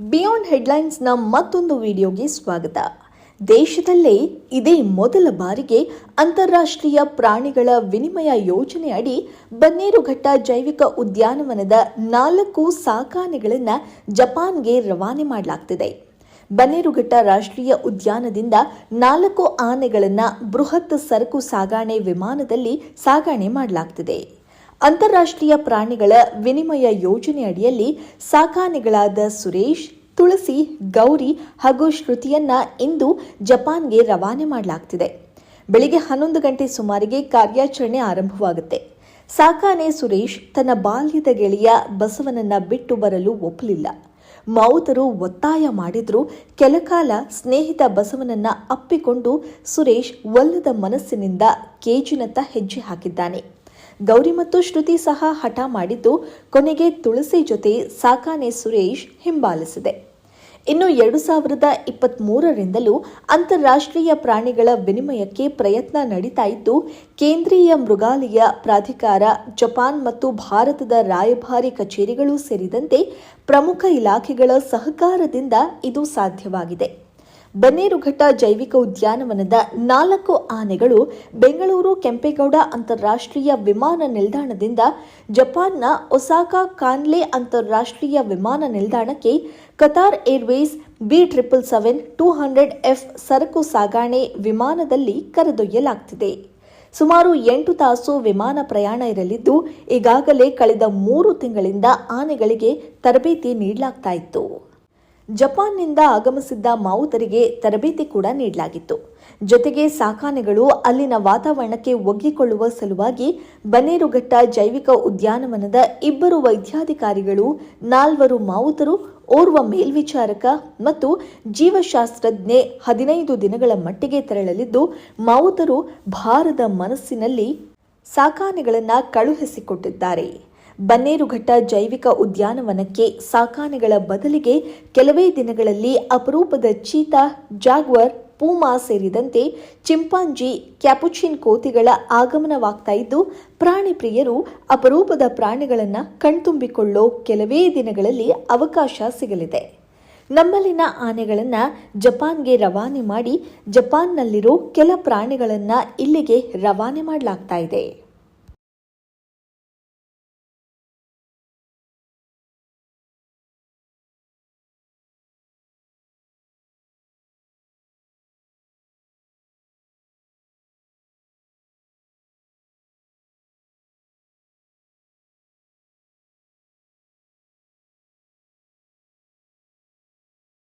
Beyond ಹೆಡ್ಲೈನ್ಸ್ನ ಮತ್ತೊಂದು ವಿಡಿಯೋಗೆ ಸ್ವಾಗತ. ದೇಶದಲ್ಲೇ ಇದೇ ಮೊದಲ ಬಾರಿಗೆ ಅಂತಾರಾಷ್ಟ್ರೀಯ ಪ್ರಾಣಿಗಳ ವಿನಿಮಯ ಯೋಜನೆ ಅಡಿ ಬನ್ನೇರುಘಟ್ಟ ಜೈವಿಕ ಉದ್ಯಾನವನದ ನಾಲ್ಕು ಸಾಕಾನೆಗಳನ್ನು ಜಪಾನ್ಗೆ ರವಾನೆ ಮಾಡಲಾಗ್ತಿದೆ. ಬನ್ನೇರುಘಟ್ಟ ರಾಷ್ಟ್ರೀಯ ಉದ್ಯಾನದಿಂದ ನಾಲ್ಕು ಆನೆಗಳನ್ನು ಬೃಹತ್ ಸರಕು ಸಾಗಾಣೆ ವಿಮಾನದಲ್ಲಿ ಸಾಗಾಣೆ ಮಾಡಲಾಗ್ತಿದೆ. ಅಂತಾರಾಷ್ಟ್ರೀಯ ಪ್ರಾಣಿಗಳ ವಿನಿಮಯ ಯೋಜನೆ ಅಡಿಯಲ್ಲಿ ಸಾಕಾನೆಗಳಾದ ಸುರೇಶ್, ತುಳಸಿ, ಗೌರಿ ಹಾಗೂ ಶ್ರುತಿಯನ್ನ ಇಂದು ಜಪಾನ್ಗೆ ರವಾನೆ ಮಾಡಲಾಗ್ತಿದೆ. ಬೆಳಿಗ್ಗೆ ಹನ್ನೊಂದು ಗಂಟೆ ಸುಮಾರಿಗೆ ಕಾರ್ಯಾಚರಣೆ ಆರಂಭವಾಗುತ್ತೆ. ಸಾಕಾನೆ ಸುರೇಶ್ ತನ್ನ ಬಾಲ್ಯದ ಗೆಳೆಯ ಬಸವನನ್ನ ಬಿಟ್ಟು ಬರಲು ಒಪ್ಪಲಿಲ್ಲ. ಮೌತರು ಒತ್ತಾಯ ಮಾಡಿದ್ರೂ ಕೆಲಕಾಲ ಸ್ನೇಹಿತ ಬಸವನನ್ನ ಅಪ್ಪಿಕೊಂಡು ಸುರೇಶ್ ಒಲ್ಲದ ಮನಸ್ಸಿನಿಂದ ಕೇಜಿನತ್ತ ಹೆಜ್ಜೆ ಹಾಕಿದ್ದಾನೆ. ಗೌರಿ ಮತ್ತು ಶ್ರುತಿ ಸಹ ಹಠ ಮಾಡಿದ್ದು, ಕೊನೆಗೆ ತುಳಸಿ ಜೊತೆ ಸಾಕಾನೆ ಸುರೇಶ್ ಹಿಂಬಾಲಿಸಿದೆ. ಇನ್ನು ಎರಡು ಸಾವಿರದ ಇಪ್ಪತ್ತ್ ಮೂರರಿಂದಲೂ ಅಂತಾರಾಷ್ಟ್ರೀಯ ಪ್ರಾಣಿಗಳ ವಿನಿಮಯಕ್ಕೆ ಪ್ರಯತ್ನ ನಡೀತಾ ಇದ್ದು, ಕೇಂದ್ರೀಯ ಮೃಗಾಲಯ ಪ್ರಾಧಿಕಾರ, ಜಪಾನ್ ಮತ್ತು ಭಾರತದ ರಾಯಭಾರಿ ಕಚೇರಿಗಳು ಸೇರಿದಂತೆ ಪ್ರಮುಖ ಇಲಾಖೆಗಳ ಸಹಕಾರದಿಂದ ಇದು ಸಾಧ್ಯವಾಗಿದೆ. ಬನ್ನೇರುಘಟ್ಟ ಜೈವಿಕ ಉದ್ಯಾನವನದ ನಾಲ್ಕು ಆನೆಗಳು ಬೆಂಗಳೂರು ಕೆಂಪೇಗೌಡ ಅಂತಾರಾಷ್ಟ್ರೀಯ ವಿಮಾನ ನಿಲ್ದಾಣದಿಂದ ಜಪಾನ್ನ ಒಸಾಕಾ ಕಾನ್ಲೆ ಅಂತಾರಾಷ್ಟ್ರೀಯ ವಿಮಾನ ನಿಲ್ದಾಣಕ್ಕೆ Qatar Airways B triple seven two hundred F ಸರಕು ಸಾಗಾಣೆ ವಿಮಾನದಲ್ಲಿ ಕರೆದೊಯ್ಯಲಾಗ್ತಿದೆ. ಸುಮಾರು ಎಂಟು ತಾಸು ವಿಮಾನ ಪ್ರಯಾಣ ಇರಲಿದ್ದು, ಈಗಾಗಲೇ ಕಳೆದ ಮೂರು ತಿಂಗಳಿಂದ ಆನೆಗಳಿಗೆ ತರಬೇತಿ ನೀಡಲಾಗ್ತಾ ಜಪಾನ್ನಿಂದ ಆಗಮಿಸಿದ್ದ ಮಾವುತರಿಗೆ ತರಬೇತಿ ಕೂಡ ನೀಡಲಾಗಿತ್ತು. ಜೊತೆಗೆ ಸಾಕಾನೆಗಳು ಅಲ್ಲಿನ ವಾತಾವರಣಕ್ಕೆ ಒಗ್ಗಿಕೊಳ್ಳುವ ಸಲುವಾಗಿ ಬನ್ನೇರುಘಟ್ಟ ಜೈವಿಕ ಉದ್ಯಾನವನದ ಇಬ್ಬರು ವೈದ್ಯಾಧಿಕಾರಿಗಳು, ನಾಲ್ವರು ಮಾವುತರು, ಓರ್ವ ಮೇಲ್ವಿಚಾರಕ ಮತ್ತು ಜೀವಶಾಸ್ತ್ರಜ್ಞೆ ಹದಿನೈದು ದಿನಗಳ ಮಟ್ಟಿಗೆ ತೆರಳಲಿದ್ದು, ಮಾವುತರು ಭಾರದ ಮನಸ್ಸಿನಲ್ಲಿ ಸಾಕಾನೆಗಳನ್ನು ಕಳುಹಿಸಿಕೊಟ್ಟಿದ್ದಾರೆ. ಬನ್ನೇರುಘಟ್ಟ ಜೈವಿಕ ಉದ್ಯಾನವನಕ್ಕೆ ಸಾಕಾನೆಗಳ ಬದಲಿಗೆ ಕೆಲವೇ ದಿನಗಳಲ್ಲಿ ಅಪರೂಪದ ಚೀತಾ, ಜಾಗ್ವರ್, ಪೂಮಾ ಸೇರಿದಂತೆ ಚಿಂಪಾಂಜಿ, ಕ್ಯಾಪುಚಿನ್ ಕೋತಿಗಳ ಆಗಮನವಾಗ್ತಾ ಇದ್ದು, ಪ್ರಾಣಿ ಪ್ರಿಯರು ಅಪರೂಪದ ಪ್ರಾಣಿಗಳನ್ನು ಕಣ್ತುಂಬಿಕೊಳ್ಳೋ ಕೆಲವೇ ದಿನಗಳಲ್ಲಿ ಅವಕಾಶ ಸಿಗಲಿದೆ. ನಮ್ಮಲ್ಲಿನ ಆನೆಗಳನ್ನು ಜಪಾನ್ಗೆ ರವಾನೆ ಮಾಡಿ ಜಪಾನ್ನಲ್ಲಿರೋ ಕೆಲ ಪ್ರಾಣಿಗಳನ್ನು ಇಲ್ಲಿಗೆ ರವಾನೆ ಮಾಡಲಾಗ್ತಾ ಇದೆ.